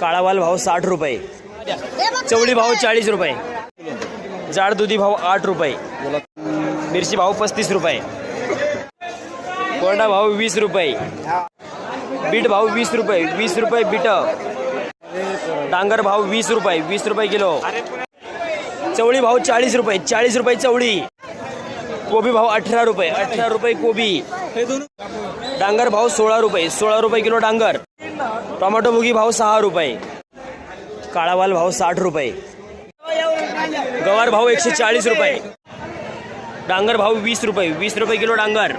काळावाल भाव साठ रुपये. चवळी भाव चाळीस रुपये. जाड दुधी भाव आठ रुपये. मिरची भाव पस्तीस रुपये. कोरडा भाव वीस रुपये. बीट भाव वीस रुपये. वीस रुपये बीट. डांगर भाव वीस रुपये. वीस रुपये किलो. चवळी भाव चाळीस रुपये. चाळीस रुपये चवळी. कोबी भाव अठरा रुपये. अठरा रुपये कोबी. डांगर भाव सोळा रुपये. सोळा रुपये किलो डांगर. टोमॅटो भुगी भाव सहा रुपये. काळावाल भाव साठ रुपये. गवार भाव एकशे चाळीस रुपये. डांगर भाव वीस रुपये. वीस रुपये किलो डांगर.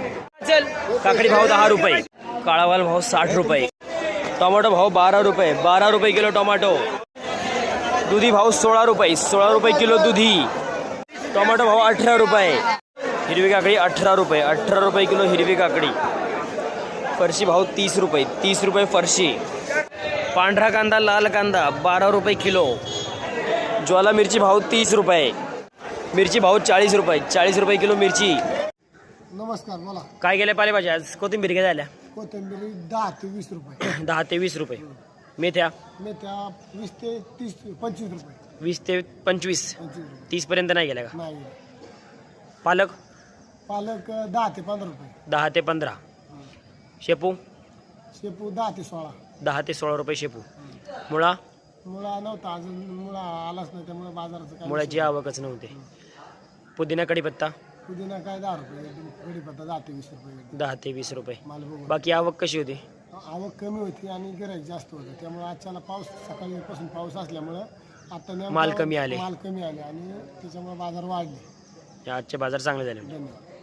काकडी भाव दहा रुपये. काळावाल भाव साठ रुपये. टोमॅटो भाव बारा रुपये. बारा रुपये किलो टोमॅटो. दुधी भाव सोळा रुपये. सोळा रुपये किलो दुधी. टोमॅटो भाव अठरा रुपये. हिरवी काकडी अठरा रुपये. अठरा रुपये किलो हिरवी काकडी. फरशी भाव तीस रुपये. तीस रुपये फरशी. पांढरा कांदा लाल कांदा बारा रुपये किलो. ज्वाला मिरची भाव तीस रुपये. मिरची भाव चाळीस रुपये. चाळीस रुपये किलो मिरची. नमस्कार बोला. काय गेल्या पालेभाज्या? आज कोथिंबीर काय झाल्या? कोथिंबीर दहा ते वीस रुपये. दहा ते वीस रुपये. मेथ्या? मेथ्या वीस ते तीस पंचवीस रुपये. वीस ते पंचवीस. पंचवीस रुपये. तीसपर्यंत नाही गेल्या का? नाही पालक? पालक दहा ते पंधरा रुपये. दहा ते पंधरा. शेपू? शेपू दहा ते सोळा. दहा ते सोळा रुपये शेपू. मुळा? मुळा नव्हता अजून मुळा आलाच नाही त्यामुळे बाजाराचं काय मुळाची आवकच नव्हते. पुदिना कढीपत्ता पुदिना काय दहा रुपये गडीपत्ता दहा ते वीस रुपये. दहा ते वीस रुपये. बाकी आवक कशी होती? आवक कमी होती आणि गिराईक जास्त होतं त्यामुळे आजच्याला पाऊस सकाळीपासून पाऊस असल्यामुळं आता माल कमी आले. माल कमी आले आणि त्याच्यामुळे बाजार वाढले. आजचे बाजार चांगले झाले. धन्यवाद.